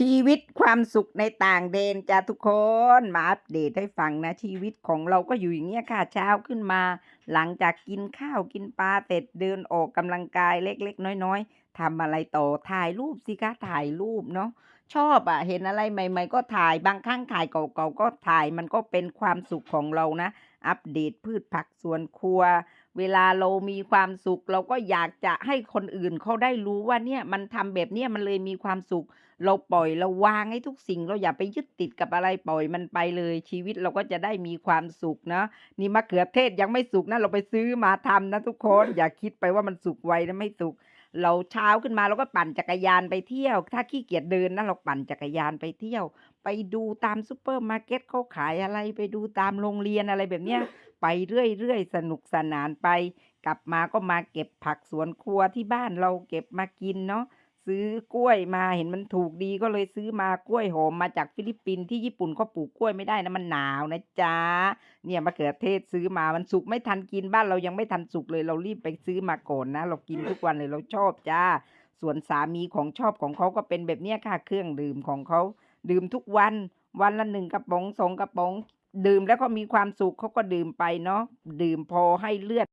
ชีวิตความสุขในต่างเดนจ้ะทุกคนมาอัปเดตให้ฟังนะ ชีวิตของเราก็อยู่อย่างเงี้ยค่ะเช้าขึ้นมา หลังจากกินข้าวกินปลาเสร็จเดินออกกำลังกายเล็กๆ น้อยทำอะไรต่อถ่ายรูปสิคะถ่ายรูปเนาะชอบอะเห็นอะไรใหม่ ๆ ก็ถ่ายบางครั้งถ่ายเก่าๆก็ถ่ายมันก็เป็นความสุขของเรานะ อัปเดตพืชผักสวนครัว เวลาเรามีความสุข เราก็อยากจะให้คนอื่นเขาได้รู้ว่าเนี่ยมันทำแบบเนี้ยมันเลยมีความสุข เราปล่อยเราวางให้ทุกสิ่ง เราอย่าไปยึดติดกับอะไรปล่อยมันไปเลย ชีวิตเราก็จะได้มีความสุขเนาะนี่มะเขือเทศยังไม่สุกนะเราไปซื้อมาทำนะทุกคนอย่าคิดไปว่ามันสุกไวนะไม่สุก เราเช้าขึ้นมาเราก็ปั่นจักรยานไปเที่ยว ถ้าขี้เกียจเดินนะเราปั่นจักรยานไปเที่ยว ไปดูตามซูเปอร์มาร์เก็ตเขาขายอะไรไปดูตามโรงเรียนอะไรแบบเนี้ย ไปเรื่อยๆสนุกสนานไป กลับมาก็มาเก็บผักสวนครัวที่บ้านเราเก็บมากินเนาะ ซื้อกล้วยมาเห็นมันถูกดีก็เลยซื้อมากล้วยหอมมาจากฟิลิปปินส์ที่ญี่ปุ่นเขาปลูกกล้วยไม่ได้นะมันหนาวนะจ๊ะเนี่ยมะเขือเทศซื้อมามันสุกไม่ทันกินบ้านเรายังไม่ทันสุกเลยเรารีบไปซื้อมาก่อนนะ เรากินทุกวันเลยเราชอบจ้า ส่วนสามีของชอบของเขาก็เป็นแบบเนี้ยค่ะเครื่องดื่มของเขาดื่มทุกวันวันละหนึ่งกระป๋องสองกระป๋อง ดื่มแล้วก็มีความสุขเขาก็ดื่มไปเนาะดื่มพอให้เลือด